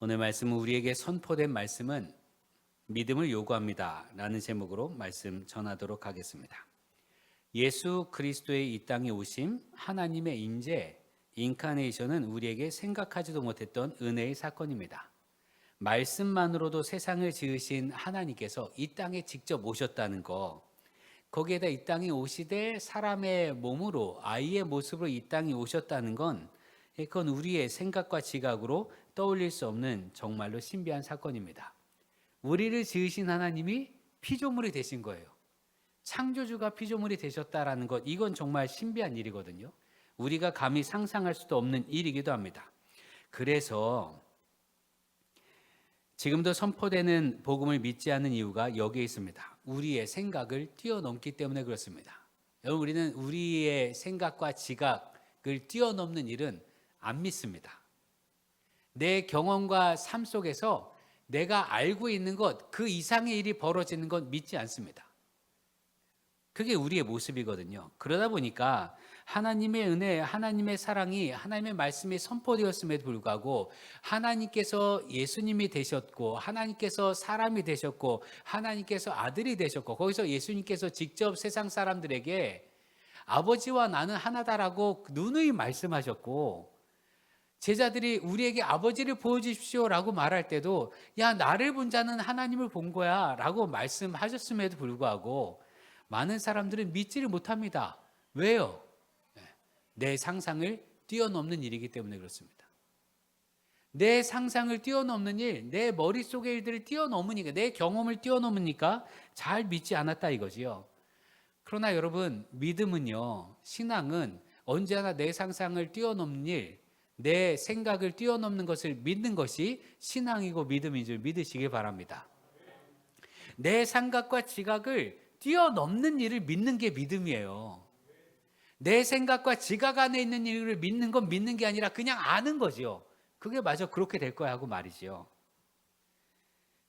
오늘 말씀은 우리에게 선포된 말씀은 믿음을 요구합니다. 라는 제목으로 말씀 전하도록 하겠습니다. 예수 그리스도의 이 땅에 오심, 하나님의 인재, 인카네이션은 우리에게 생각하지도 못했던 은혜의 사건입니다. 말씀만으로도 세상을 지으신 하나님께서 이 땅에 직접 오셨다는 거, 거기에다 이 땅에 오시되 사람의 몸으로 아이의 모습으로 이 땅에 오셨다는 건 그건 우리의 생각과 지각으로 떠올릴 수 없는 정말로 신비한 사건입니다. 우리를 지으신 하나님이 피조물이 되신 거예요. 창조주가 피조물이 되셨다라는 것 이건 정말 신비한 일이거든요. 우리가 감히 상상할 수도 없는 일이기도 합니다. 그래서 지금도 선포되는 복음을 믿지 않는 이유가 여기에 있습니다. 우리의 생각을 뛰어넘기 때문에 그렇습니다. 여러분 우리는 우리의 생각과 지각을 뛰어넘는 일은 안 믿습니다. 내 경험과 삶 속에서 내가 알고 있는 것, 그 이상의 일이 벌어지는 건 믿지 않습니다. 그게 우리의 모습이거든요. 그러다 보니까 하나님의 은혜, 하나님의 사랑이 하나님의 말씀이 선포되었음에도 불구하고 하나님께서 예수님이 되셨고 하나님께서 사람이 되셨고 하나님께서 아들이 되셨고 거기서 예수님께서 직접 세상 사람들에게 아버지와 나는 하나다라고 누누이 말씀하셨고 제자들이 우리에게 아버지를 보여주십시오라고 말할 때도 야 나를 본 자는 하나님을 본 거야라고 말씀하셨음에도 불구하고 많은 사람들은 믿지를 못합니다. 왜요? 내 상상을 뛰어넘는 일이기 때문에 그렇습니다. 내 상상을 뛰어넘는 일, 내 머릿속의 일들을 뛰어넘으니까, 내 경험을 뛰어넘으니까 잘 믿지 않았다 이거지요. 그러나 여러분, 믿음은요, 신앙은 언제나 내 상상을 뛰어넘는 일, 내 생각을 뛰어넘는 것을 믿는 것이 신앙이고 믿음인 줄 믿으시기 바랍니다. 내 생각과 지각을 뛰어넘는 일을 믿는 게 믿음이에요. 내 생각과 지각 안에 있는 일을 믿는 건 믿는 게 아니라 그냥 아는 거죠. 그게 맞아 그렇게 될 거야 하고 말이지요.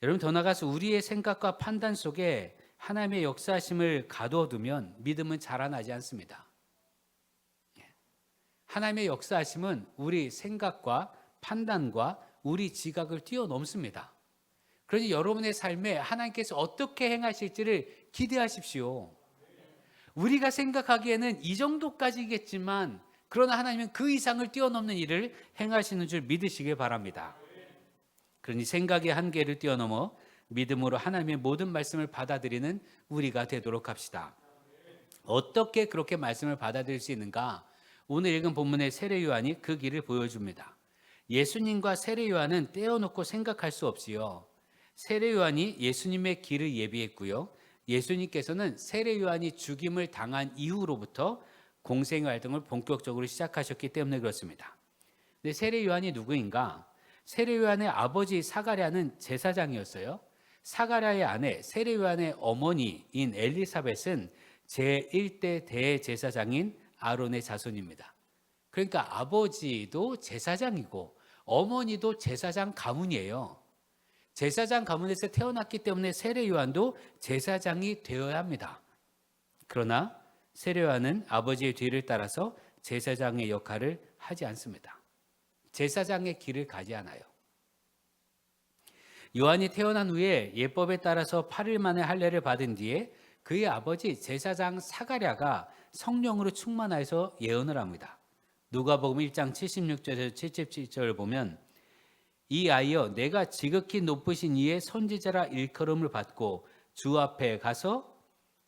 여러분 더 나가서 우리의 생각과 판단 속에 하나님의 역사심을 가둬두면 믿음은 자라나지 않습니다. 예. 하나님의 역사하심은 우리 생각과 판단과 우리 지각을 뛰어넘습니다. 그러니 여러분의 삶에 하나님께서 어떻게 행하실지를 기대하십시오. 우리가 생각하기에는 이 정도까지겠지만 그러나 하나님은 그 이상을 뛰어넘는 일을 행하시는 줄 믿으시길 바랍니다. 그러니 생각의 한계를 뛰어넘어 믿음으로 하나님의 모든 말씀을 받아들이는 우리가 되도록 합시다. 어떻게 그렇게 말씀을 받아들일 수 있는가? 오늘 읽은 본문의 세례 요한이 그 길을 보여줍니다. 예수님과 세례 요한은 떼어놓고 생각할 수 없지요. 세례 요한이 예수님의 길을 예비했고요. 예수님께서는 세례 요한이 죽임을 당한 이후로부터 공생 활동을 본격적으로 시작하셨기 때문에 그렇습니다. 근데 세례 요한이 누구인가? 세례 요한의 아버지 사가랴는 제사장이었어요. 사가랴의 아내 세례 요한의 어머니인 엘리사벳은 제1대 대제사장인 아론의 자손입니다. 그러니까 아버지도 제사장이고 어머니도 제사장 가문이에요. 제사장 가문에서 태어났기 때문에 세례 요한도 제사장이 되어야 합니다. 그러나 세례 요한은 아버지의 뒤를 따라서 제사장의 역할을 하지 않습니다. 제사장의 길을 가지 않아요. 요한이 태어난 후에 예법에 따라서 8일 만에 할례를 받은 뒤에 그의 아버지 제사장 사가랴가 성령으로 충만하여서 예언을 합니다. 누가복음 1장 76절에서 77절을 보면 이 아이여 내가 지극히 높으신 이의 선지자라 일컬음을 받고 주 앞에 가서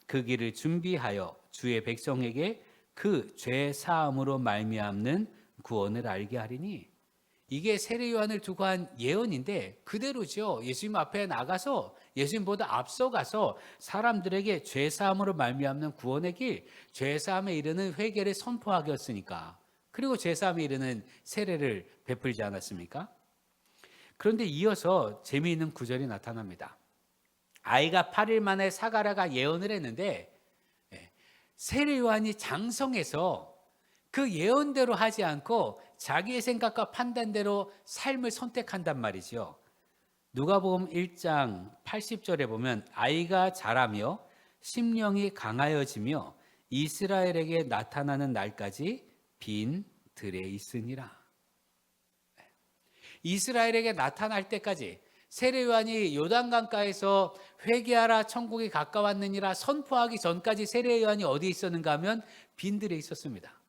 그 길을 준비하여 주의 백성에게 그 죄 사함으로 말미암는 구원을 알게 하리니 이게 세례 요한을 두고 한 예언인데 그대로죠. 예수님 앞에 나가서 예수님보다 앞서가서 사람들에게 죄 사함으로 말미암는 구원의 길, 죄 사함에 이르는 회개를 선포하겠으니까. 그리고 죄 사함에 이르는 세례를 베풀지 않았습니까? 그런데 이어서 재미있는 구절이 나타납니다. 아이가 8일 만에 사가라가 예언을 했는데 예, 세례 요한이 장성해서 그 예언대로 하지 않고 자기의 생각과 판단대로 삶을 선택한단 말이죠. 누가복음 1장 80절에 보면 아이가 자라며 심령이 강하여지며 이스라엘에게 나타나는 날까지 빈 들에 있으니라. 이스라엘에게 나타날 때까지 세례 요한이 요단강가에서 회개하라 천국이 가까웠느니라 선포하기 전까지 세례 요한이 어디 있었는가 하면 빈들에 있었습니다.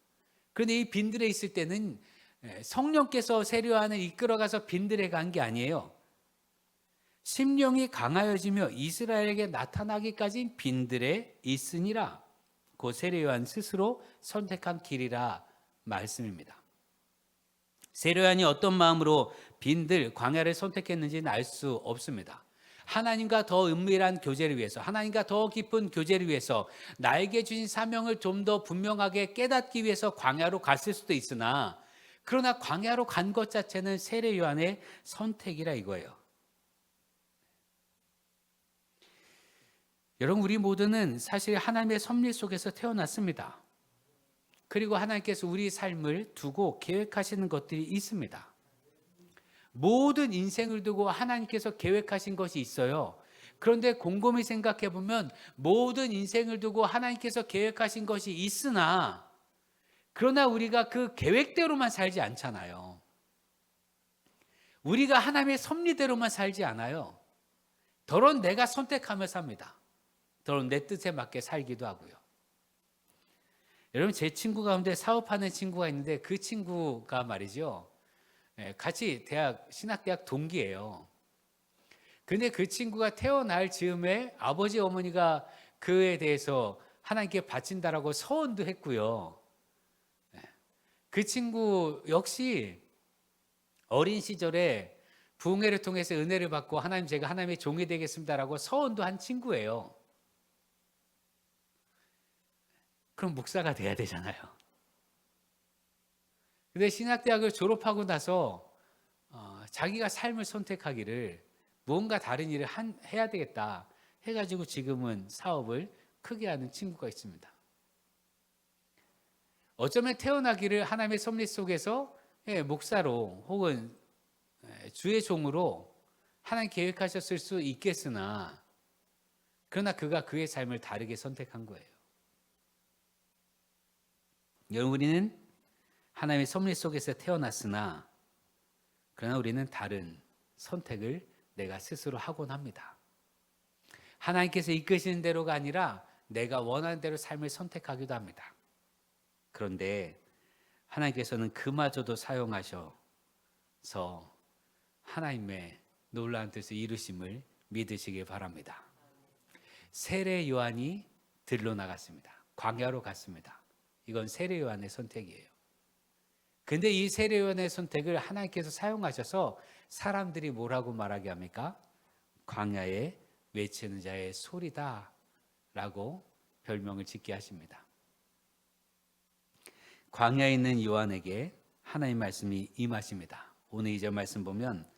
그런데 이 빈들에 있을 때는 예, 성령께서 세례 요한을 이끌어가서 빈들에 간 게 아니에요. 심령이 강하여지며 이스라엘에게 나타나기까지 빈들에 있으니라. 고 세례 요한 스스로 선택한 길이라 말씀입니다. 세례 요한이 어떤 마음으로 빈들 광야를 선택했는지는 알 수 없습니다. 하나님과 더 은밀한 교제를 위해서, 하나님과 더 깊은 교제를 위해서 나에게 주신 사명을 좀 더 분명하게 깨닫기 위해서 광야로 갔을 수도 있으나 그러나 광야로 간 것 자체는 세례 요한의 선택이라 이거예요. 여러분 우리 모두는 사실 하나님의 섭리 속에서 태어났습니다. 그리고 하나님께서 우리 삶을 두고 계획하시는 것들이 있습니다. 모든 인생을 두고 하나님께서 계획하신 것이 있어요. 그런데 곰곰이 생각해 보면 모든 인생을 두고 하나님께서 계획하신 것이 있으나 그러나 우리가 그 계획대로만 살지 않잖아요. 우리가 하나님의 섭리대로만 살지 않아요. 더러운 내가 선택하며 삽니다. 더러운 내 뜻에 맞게 살기도 하고요. 여러분 제 친구 가운데 사업하는 친구가 있는데 그 친구가 말이죠. 예, 같이 대학 신학대학 동기예요. 근데 그 친구가 태어날 즈음에 아버지 어머니가 그에 대해서 하나님께 바친다라고 서원도 했고요. 예, 그 친구 역시 어린 시절에 부흥회를 통해서 은혜를 받고 하나님 제가 하나님의 종이 되겠습니다라고 서원도 한 친구예요. 그럼 목사가 돼야 되잖아요. 근데 신학대학을 졸업하고 나서 어, 자기가 삶을 선택하기를 무언가 다른 일을 한, 해야 되겠다 해가지고 지금은 사업을 크게 하는 친구가 있습니다. 어쩌면 태어나기를 하나님의 섭리 속에서 예, 목사로 혹은 예, 주의 종으로 하나님 계획하셨을 수 있겠으나 그러나 그가 그의 삶을 다르게 선택한 거예요. 여러분 우리는 하나님의 섭리 속에서 태어났으나 그러나 우리는 다른 선택을 내가 스스로 하곤 합니다. 하나님께서 이끄시는 대로가 아니라 내가 원하는 대로 삶을 선택하기도 합니다. 그런데 하나님께서는 그마저도 사용하셔서 하나님의 놀라운 뜻을 이루심을 믿으시기 바랍니다. 세례 요한이 들로 나갔습니다. 광야로 갔습니다. 이건 세례 요한의 선택이에요. 근데 이 세례 요한의 선택을 하나님께서 사용하셔서 사람들이 뭐라고 말하게 합니까? 광야에 외치는 자의 소리다 라고 별명을 짓게 하십니다. 광야에 있는 요한에게 하나님 말씀이 임하십니다. 오늘 이절 말씀 보면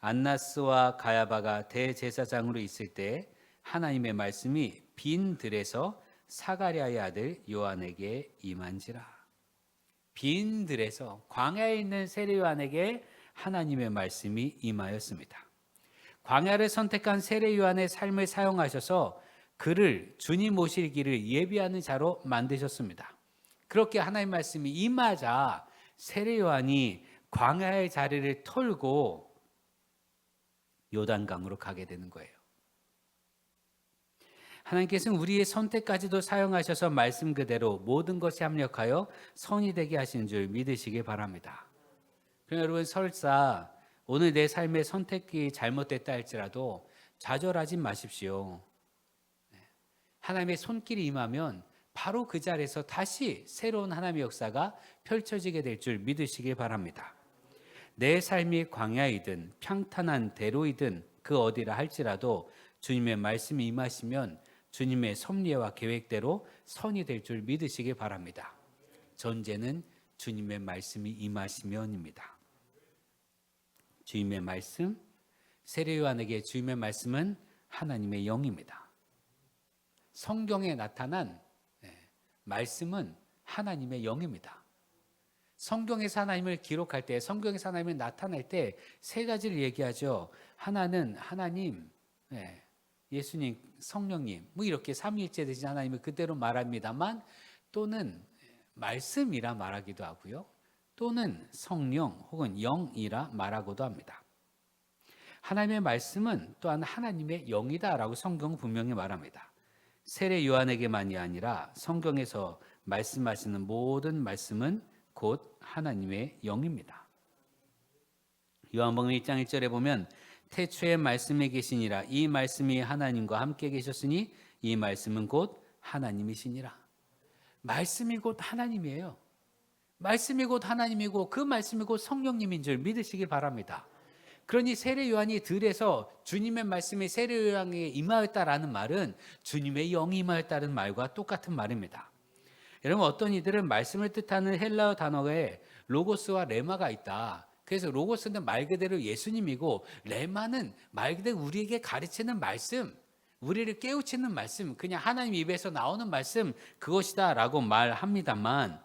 안나스와 가야바가 대제사장으로 있을 때 하나님의 말씀이 빈 들에서 사가랴의 아들 요한에게 임한지라. 빈 들에서 광야에 있는 세례 요한에게 하나님의 말씀이 임하였습니다. 광야를 선택한 세례 요한의 삶을 사용하셔서 그를 주님 모실 길을 예비하는 자로 만드셨습니다. 그렇게 하나님 말씀이 임하자 세례 요한이 광야의 자리를 털고 요단강으로 가게 되는 거예요. 하나님께서는 우리의 선택까지도 사용하셔서 말씀 그대로 모든 것이 합력하여 선이 되게 하시는 줄 믿으시기 바랍니다. 그럼 여러분 설사 오늘 내 삶의 선택이 잘못됐다 할지라도 좌절하지 마십시오. 네. 하나님의 손길이 임하면 바로 그 자리에서 다시 새로운 하나님의 역사가 펼쳐지게 될 줄 믿으시기 바랍니다. 내 삶이 광야이든 평탄한 대로이든 그 어디라 할지라도 주님의 말씀이 임하시면 주님의 섭리와 계획대로 선이 될 줄 믿으시기 바랍니다. 전제는 주님의 말씀이 임하시면입니다. 주님의 말씀, 세례 요한에게 주님의 말씀은 하나님의 영입니다. 성경에 나타난 네, 말씀은 하나님의 영입니다. 성경에서 하나님을 기록할 때, 성경에서 하나님을 나타낼 때 세 가지를 얘기하죠. 하나는 하나님, 네, 예수님, 성령님, 뭐 이렇게 삼위일체 되신 하나님을 그대로 말합니다만 또는 말씀이라 말하기도 하고요. 또는 성령 혹은 영이라 말하고도 합니다. 하나님의 말씀은 또한 하나님의 영이다라고 성경 분명히 말합니다. 세례 요한에게만이 아니라 성경에서 말씀하시는 모든 말씀은 곧 하나님의 영입니다. 요한복음 1장 1절에 보면 태초에 말씀에 계시니라 이 말씀이 하나님과 함께 계셨으니 이 말씀은 곧 하나님이시니라. 말씀이 곧 하나님이에요. 말씀이 곧 하나님이고 그 말씀이 곧 성령님인 줄 믿으시기 바랍니다. 그러니 세례 요한이 들에서 주님의 말씀이 세례 요한에게 임하였다라는 말은 주님의 영이 임하였다는 말과 똑같은 말입니다. 여러분 어떤 이들은 말씀을 뜻하는 헬라어 단어에 로고스와 레마가 있다. 그래서 로고스는 말 그대로 예수님이고 레마는 말 그대로 우리에게 가르치는 말씀, 우리를 깨우치는 말씀, 그냥 하나님 입에서 나오는 말씀 그것이다라고 말합니다만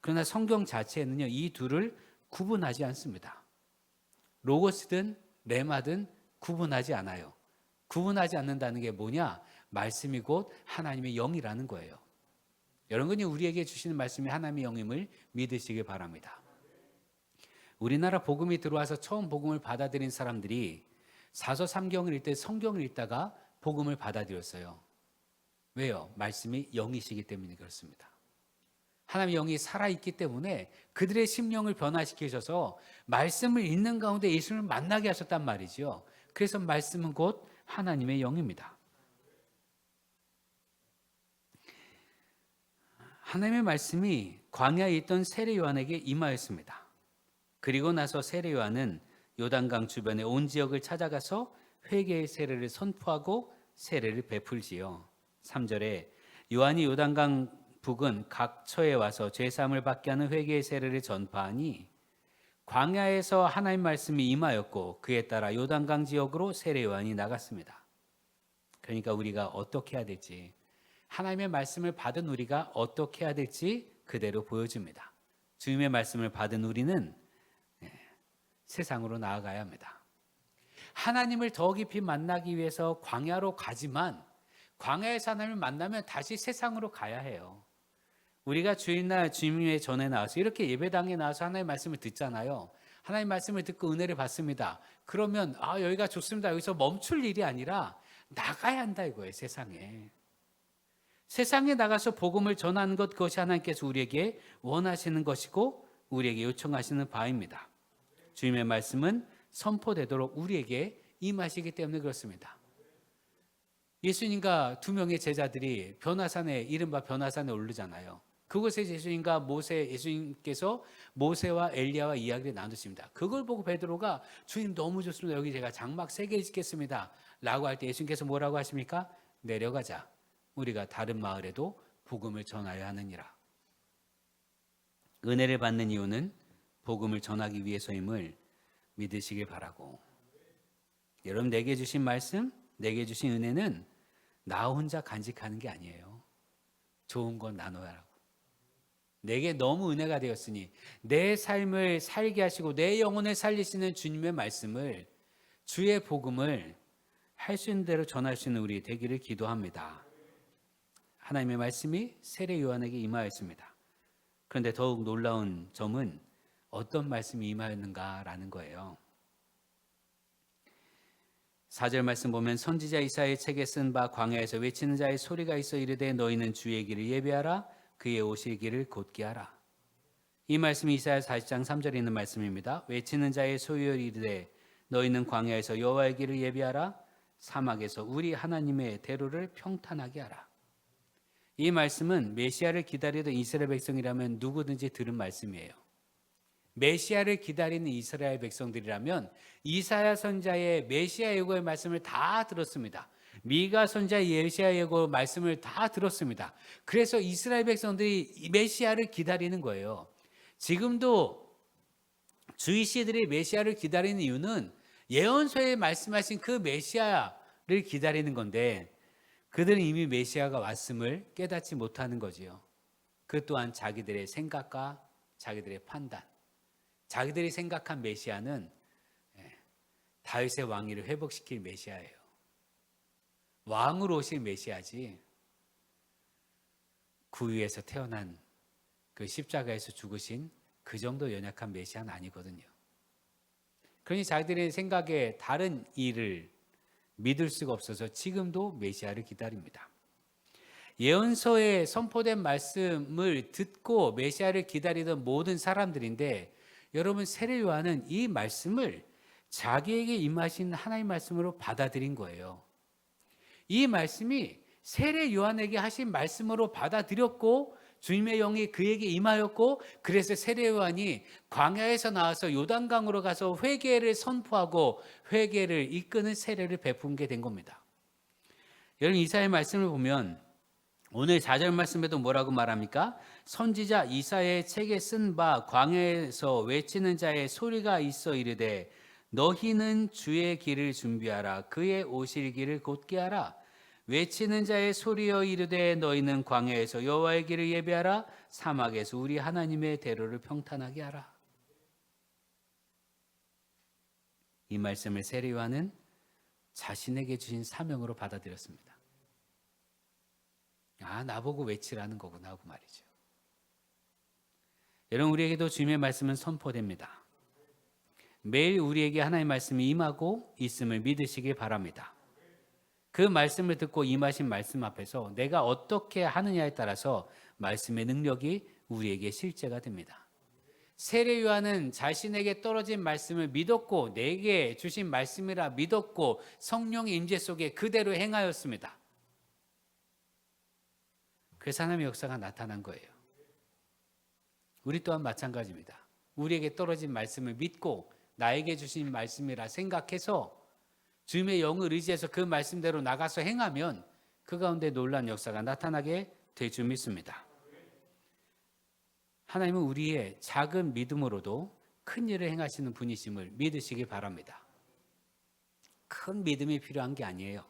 그러나 성경 자체에는요 이 둘을 구분하지 않습니다. 로고스든 레마든 구분하지 않아요. 구분하지 않는다는 게 뭐냐? 말씀이 곧 하나님의 영이라는 거예요. 여러분이 우리에게 주시는 말씀이 하나님의 영임을 믿으시길 바랍니다. 우리나라 복음이 들어와서 처음 복음을 받아들인 사람들이 사서 삼경을 읽때 성경을 읽다가 복음을 받아들였어요. 왜요? 말씀이 영이시기 때문에 그렇습니다. 하나님의 영이 살아있기 때문에 그들의 심령을 변화시키셔서 말씀을 읽는 가운데 예수님을 만나게 하셨단 말이죠. 그래서 말씀은 곧 하나님의 영입니다. 하나님의 말씀이 광야에 있던 세례 요한에게 임하였습니다. 그리고 나서 세례 요한은 요단강 주변의 온 지역을 찾아가서 회개의 세례를 선포하고 세례를 베풀지요. 3절에 요한이 요단강 북은 각 처에 와서 죄 사함을 받게 하는 회개의 세례를 전파하니 광야에서 하나님 말씀이 임하였고 그에 따라 요단강 지역으로 세례 요한이 나갔습니다. 그러니까 우리가 어떻게 해야 될지 하나님의 말씀을 받은 우리가 어떻게 해야 될지 그대로 보여줍니다. 주님의 말씀을 받은 우리는 예, 세상으로 나아가야 합니다. 하나님을 더 깊이 만나기 위해서 광야로 가지만 광야에서 하나님을 만나면 다시 세상으로 가야 해요. 우리가 주일날 주님의 전에 나와서 이렇게 예배당에 나와서 하나님의 말씀을 듣잖아요. 하나님 말씀을 듣고 은혜를 받습니다. 그러면 아 여기가 좋습니다. 여기서 멈출 일이 아니라 나가야 한다 이거예요 세상에. 세상에 나가서 복음을 전하는 것 그것이 하나님께서 우리에게 원하시는 것이고 우리에게 요청하시는 바입니다. 주님의 말씀은 선포되도록 우리에게 임하시기 때문에 그렇습니다. 예수님과 두 명의 제자들이 변화산에 이른바 변화산에 오르잖아요. 그곳에 예수님과 모세 예수님께서 모세와 엘리야와 이야기를 나누십니다. 그걸 보고 베드로가 주님 너무 좋습니다. 여기 제가 장막 세 개 짓겠습니다. 라고 할 때 예수님께서 뭐라고 하십니까? 내려가자. 우리가 다른 마을에도 복음을 전하여야 하느니라. 은혜를 받는 이유는 복음을 전하기 위해서임을 믿으시길 바라고. 여러분 내게 주신 말씀, 내게 주신 은혜는 나 혼자 간직하는 게 아니에요. 좋은 건 나눠야 하고. 내게 너무 은혜가 되었으니 내 삶을 살게 하시고 내 영혼을 살리시는 주님의 말씀을 주의 복음을 할 수 있는 대로 전할 수 있는 우리 되기를 기도합니다. 하나님의 말씀이 세례 요한에게 임하였습니다. 그런데 더욱 놀라운 점은 어떤 말씀이 임하였는가라는 거예요. 4절 말씀 보면 선지자 이사의 책에 쓴 바 광야에서 외치는 자의 소리가 있어 이르되 너희는 주의 길을 예배하라 그의 오실 길을 곧게 하라. 이 말씀이 이사야 40장 3절에 있는 말씀입니다. 외치는 자의 소유를 이르되 너희는 광야에서 여호와의 길을 예비하라 사막에서 우리 하나님의 대로를 평탄하게 하라. 이 말씀은 메시아를 기다리던 이스라엘 백성이라면 누구든지 들은 말씀이에요. 메시아를 기다리는 이스라엘 백성들이라면 이사야 선자의 메시아 예고의 말씀을 다 들었습니다. 미가 선자 예시아 예고 말씀을 다 들었습니다. 그래서 이스라엘 백성들이 메시아를 기다리는 거예요. 지금도 주의 씨들이 메시아를 기다리는 이유는 예언서에 말씀하신 그 메시아를 기다리는 건데 그들은 이미 메시아가 왔음을 깨닫지 못하는 거지요. 그 또한 자기들의 생각과 자기들의 판단, 자기들이 생각한 메시아는 예, 다윗의 왕위를 회복시킬 메시아예요. 왕으로 오신 메시아지 구유에서 태어난 그 십자가에서 죽으신 그 정도 연약한 메시아는 아니거든요. 그러니 자기들의 생각에 다른 일을 믿을 수가 없어서 지금도 메시아를 기다립니다. 예언서에 선포된 말씀을 듣고 메시아를 기다리던 모든 사람들인데 여러분 세례 요한은 이 말씀을 자기에게 임하신 하나님 말씀으로 받아들인 거예요. 이 말씀이 세례 요한에게 하신 말씀으로 받아들였고 주님의 영이 그에게 임하였고 그래서 세례 요한이 광야에서 나와서 요단강으로 가서 회개를 선포하고 회개를 이끄는 세례를 베푼 게 된 겁니다. 여러분 이사의 말씀을 보면 오늘 4절 말씀에도 뭐라고 말합니까? 선지자 이사의 책에 쓴 바 광야에서 외치는 자의 소리가 있어 이르되 너희는 주의 길을 준비하라 그의 오실 길을 곧게 하라 외치는 자의 소리여 이르되 너희는 광야에서 여호와의 길을 예배하라 사막에서 우리 하나님의 대로를 평탄하게 하라 이 말씀을 세례 요한은 자신에게 주신 사명으로 받아들였습니다. 아, 나보고 외치라는 거구나 하고 말이죠. 여러분 우리에게도 주님의 말씀은 선포됩니다. 매일 우리에게 하나님의 말씀이 임하고 있음을 믿으시기 바랍니다. 그 말씀을 듣고 임하신 말씀 앞에서 내가 어떻게 하느냐에 따라서 말씀의 능력이 우리에게 실제가 됩니다. 세례 요한은 자신에게 떨어진 말씀을 믿었고 내게 주신 말씀이라 믿었고 성령의 임재 속에 그대로 행하였습니다. 그래서 하나님의 역사가 나타난 거예요. 우리 또한 마찬가지입니다. 우리에게 떨어진 말씀을 믿고 나에게 주신 말씀이라 생각해서 주님의 영을 의지해서 그 말씀대로 나가서 행하면 그 가운데 놀란 역사가 나타나게 될 줄 믿습니다. 하나님은 우리의 작은 믿음으로도 큰 일을 행하시는 분이심을 믿으시기 바랍니다. 큰 믿음이 필요한 게 아니에요.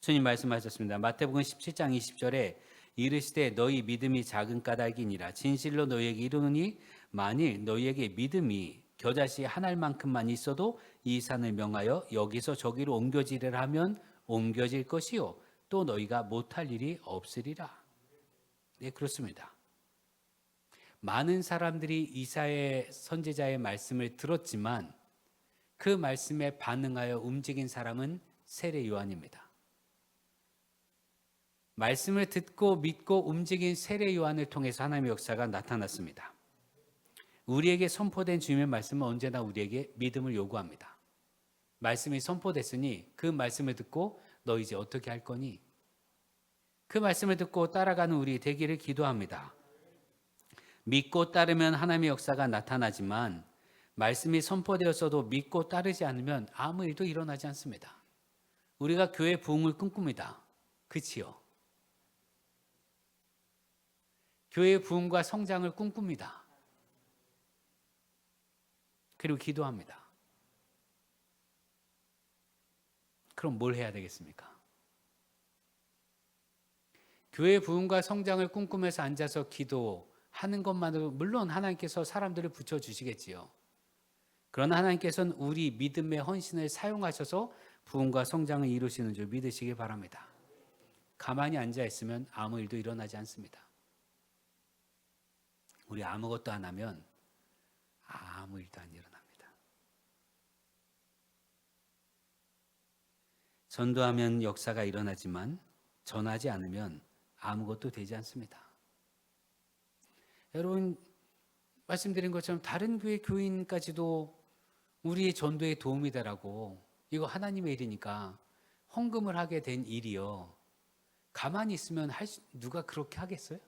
주님 말씀하셨습니다. 마태복음 17장 20절에 이르시되 너희 믿음이 작은 까닭이니라 진실로 너희에게 이르노니 만일 너희에게 믿음이 겨자씨 한 알만큼만 있어도 이 산을 명하여 여기서 저기로 옮겨지리라 하면 옮겨질 것이요 또 너희가 못할 일이 없으리라. 네 그렇습니다. 많은 사람들이 이사의 선지자의 말씀을 들었지만 그 말씀에 반응하여 움직인 사람은 세례 요한입니다. 말씀을 듣고 믿고 움직인 세례 요한을 통해서 하나님의 역사가 나타났습니다. 우리에게 선포된 주님의 말씀은 언제나 우리에게 믿음을 요구합니다. 말씀이 선포됐으니 그 말씀을 듣고 너 이제 어떻게 할 거니? 그 말씀을 듣고 따라가는 우리 되기를 기도합니다. 믿고 따르면 하나님의 역사가 나타나지만 말씀이 선포되었어도 믿고 따르지 않으면 아무 일도 일어나지 않습니다. 우리가 교회 부흥을 꿈꿉니다. 그치요? 교회 부흥과 성장을 꿈꿉니다. 그리고 기도합니다. 그럼 뭘 해야 되겠습니까? 교회 부흥과 성장을 꿈꾸면서 앉아서 기도하는 것만으로 물론 하나님께서 사람들을 붙여 주시겠지요. 그러나 하나님께서는 우리 믿음의 헌신을 사용하셔서 부흥과 성장을 이루시는 줄 믿으시기 바랍니다. 가만히 앉아 있으면 아무 일도 일어나지 않습니다. 우리 아무것도 안 하면 아무 일도 안 일어납니다. 전도하면 역사가 일어나지만 전하지 않으면 아무것도 되지 않습니다. 여러분 말씀드린 것처럼 다른 교회 교인까지도 우리의 전도에 도움이 되라고 이거 하나님의 일이니까 헌금을 하게 된 일이요. 가만히 있으면 할 수, 누가 그렇게 하겠어요?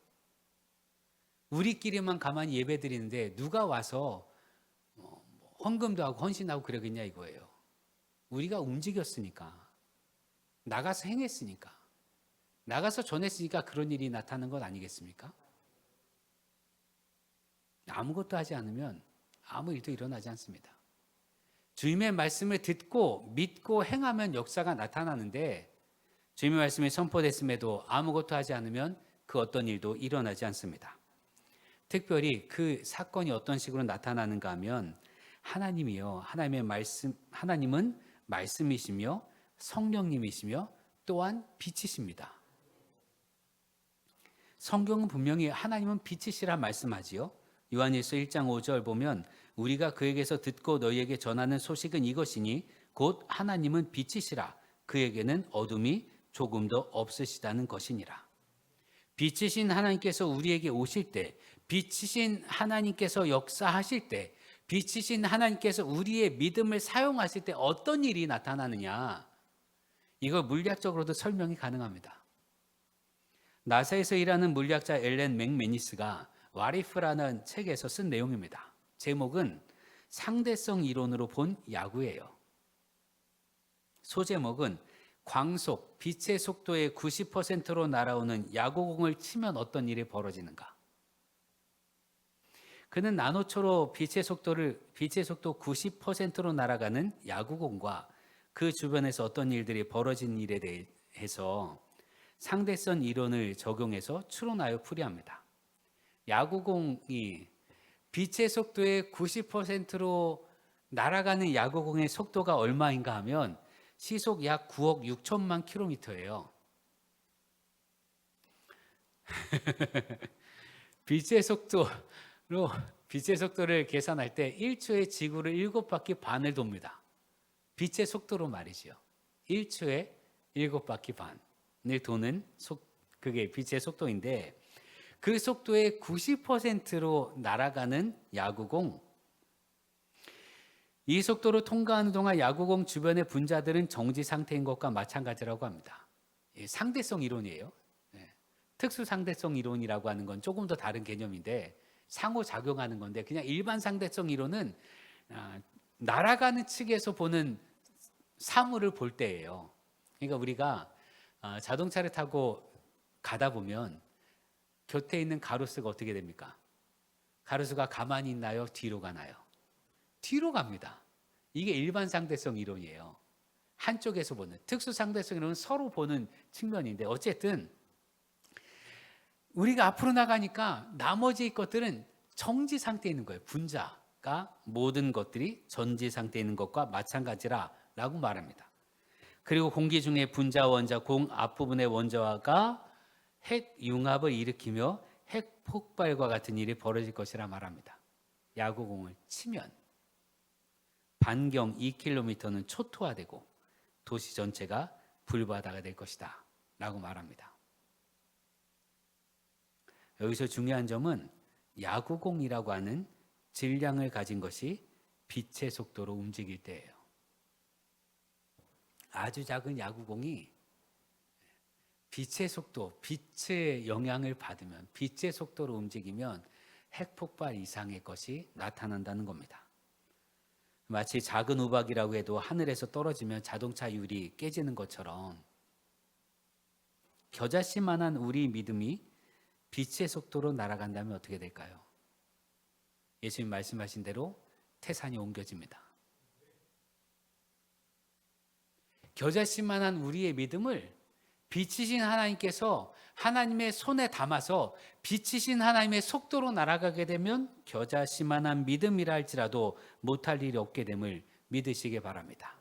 우리끼리만 가만히 예배 드리는데 누가 와서 뭐 헌금도 하고 헌신하고 그러겠냐 이거예요. 우리가 움직였으니까. 나가서 행했으니까. 나가서 전했으니까 그런 일이 나타나는 것 아니겠습니까? 아무것도 하지 않으면 아무 일도 일어나지 않습니다. 주님의 말씀을 듣고 믿고 행하면 역사가 나타나는데 주님의 말씀이 선포됐음에도 아무것도 하지 않으면 그 어떤 일도 일어나지 않습니다. 특별히 그 사건이 어떤 식으로 나타나는가 하면 하나님이요. 하나님의 말씀 하나님은 말씀이시며 성령님이시며 또한 빛이십니다. 성경은 분명히 하나님은 빛이시라 말씀하지요. 요한일서 1장 5절 보면 우리가 그에게서 듣고 너희에게 전하는 소식은 이것이니 곧 하나님은 빛이시라 그에게는 어둠이 조금도 없으시다는 것이니라. 빛이신 하나님께서 우리에게 오실 때, 빛이신 하나님께서 역사하실 때, 빛이신 하나님께서 우리의 믿음을 사용하실 때 어떤 일이 나타나느냐? 이걸 물리학적으로도 설명이 가능합니다. 나사에서 일하는 물리학자 엘렌 맥메니스가 와리프라는 책에서 쓴 내용입니다. 제목은 상대성 이론으로 본 야구예요. 소제목은 광속, 빛의 속도의 90%로 날아오는 야구공을 치면 어떤 일이 벌어지는가? 그는 나노초로 빛의 속도를 빛의 속도 90%로 날아가는 야구공과 그 주변에서 어떤 일들이 벌어진 일에 대해서 상대성 이론을 적용해서 추론하여 풀이합니다. 야구공이 빛의 속도의 90%로 날아가는 야구공의 속도가 얼마인가 하면 시속 약 9억 6천만 킬로미터예요. 빛의 속도 로 빛의 속도를 계산할 때 1초에 지구를 7바퀴 반을 돕니다. 빛의 속도로 말이지요. 1초에 7바퀴 반을 도는 속 그게 빛의 속도인데 그 속도의 90%로 날아가는 야구공 이 속도로 통과하는 동안 야구공 주변의 분자들은 정지 상태인 것과 마찬가지라고 합니다. 상대성 이론이에요. 네. 특수 상대성 이론이라고 하는 건 조금 더 다른 개념인데 상호 작용하는 건데 그냥 일반 상대성 이론은 아, 날아가는 측에서 보는 사물을 볼 때예요. 그러니까 우리가 아, 자동차를 타고 가다 보면 곁에 있는 가로수가 어떻게 됩니까? 가로수가 가만히 있나요? 뒤로 가나요? 뒤로 갑니다. 이게 일반 상대성 이론이에요. 한쪽에서 보는 특수 상대성 이론은 서로 보는 측면인데 어쨌든 우리가 앞으로 나가니까 나머지 것들은 정지 상태에 있는 거예요. 분자가 모든 것들이 전지 상태에 있는 것과 마찬가지라라고 말합니다. 그리고 공기 중에 분자 원자 공 앞부분의 원자가 핵 융합을 일으키며 핵 폭발과 같은 일이 벌어질 것이라 말합니다. 야구공을 치면 반경 2km는 초토화되고 도시 전체가 불바다가 될 것이다. 라고 말합니다. 여기서 중요한 점은 야구공이라고 하는 질량을 가진 것이 빛의 속도로 움직일 때예요. 아주 작은 야구공이 빛의 속도, 빛의 영향을 받으면 빛의 속도로 움직이면 핵폭발 이상의 것이 나타난다는 겁니다. 마치 작은 우박이라고 해도 하늘에서 떨어지면 자동차 유리 깨지는 것처럼 겨자씨만한 우리 믿음이 빛의 속도로 날아간다면 어떻게 될까요? 예수님 말씀하신 대로 태산이 옮겨집니다. 겨자씨만한 우리의 믿음을 빛이신 하나님께서 하나님의 손에 담아서 빛이신 하나님의 속도로 날아가게 되면 겨자씨만한 믿음이라 할지라도 못할 일이 없게 됨을 믿으시기 바랍니다.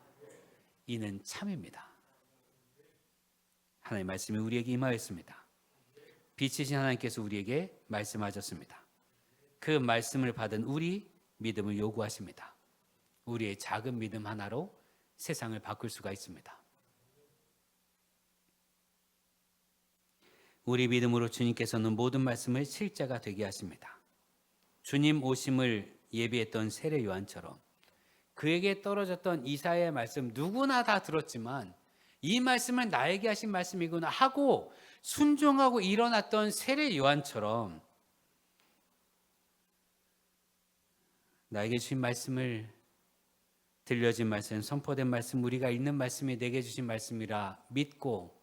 이는 참입니다. 하나님의 말씀이 우리에게 임하였습니다. 빛이신 하나님께서 우리에게 말씀하셨습니다. 그 말씀을 받은 우리 믿음을 요구하십니다. 우리의 작은 믿음 하나로 세상을 바꿀 수가 있습니다. 우리 믿음으로 주님께서는 모든 말씀을 실제가 되게 하십니다. 주님 오심을 예비했던 세례 요한처럼 그에게 떨어졌던 이사야의 말씀 누구나 다 들었지만 이 말씀은 나에게 하신 말씀이구나 하고 순종하고 일어났던 세례 요한처럼 나에게 주신 말씀을 들려진 말씀, 선포된 말씀, 우리가 읽는 말씀이 내게 주신 말씀이라 믿고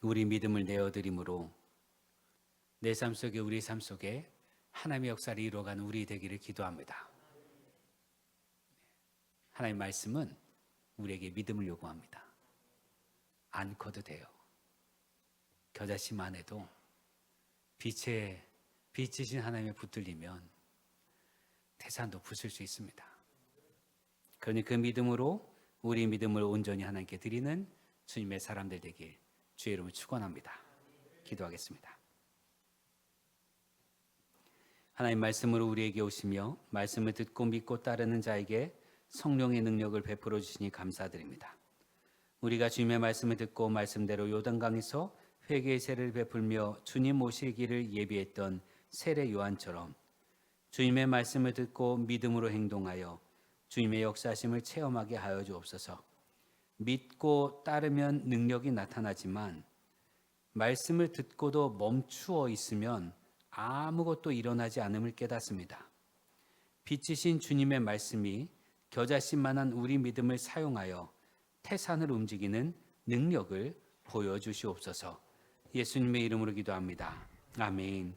우리 믿음을 내어드림으로 내 삶 속에 우리 삶 속에 하나님의 역사를 이루어가는 우리 되기를 기도합니다. 하나님 말씀은 우리에게 믿음을 요구합니다. 안 커도 돼요. 겨자씨만 해도 빛에 빛이신 하나님의 붙들리면 태산도 부술 수 있습니다. 그러니 그 믿음으로 우리 믿음을 온전히 하나님께 드리는 주님의 사람들 되길 주의 이름을 축원합니다. 기도하겠습니다. 하나님 말씀으로 우리에게 오시며 말씀을 듣고 믿고 따르는 자에게 성령의 능력을 베풀어 주시니 감사드립니다. 우리가 주님의 말씀을 듣고 말씀대로 요단강에서 회개의 세를 베풀며 주님 길을 예비했던 세례 요한처럼 주님의 말씀을 듣고 믿음으로 행동하여 주님의 역사심을 체험하게 하여 주옵소서. 믿고 따르면 능력이 나타나지만 말씀을 듣고도 멈추어 있으면 아무것도 일어나지 않음을 깨닫습니다. 빛이신 주님의 말씀이 겨자씨만한 우리 믿음을 사용하여 태산을 움직이는 능력을 보여주시옵소서. 예수님의 이름으로 기도합니다. 아멘.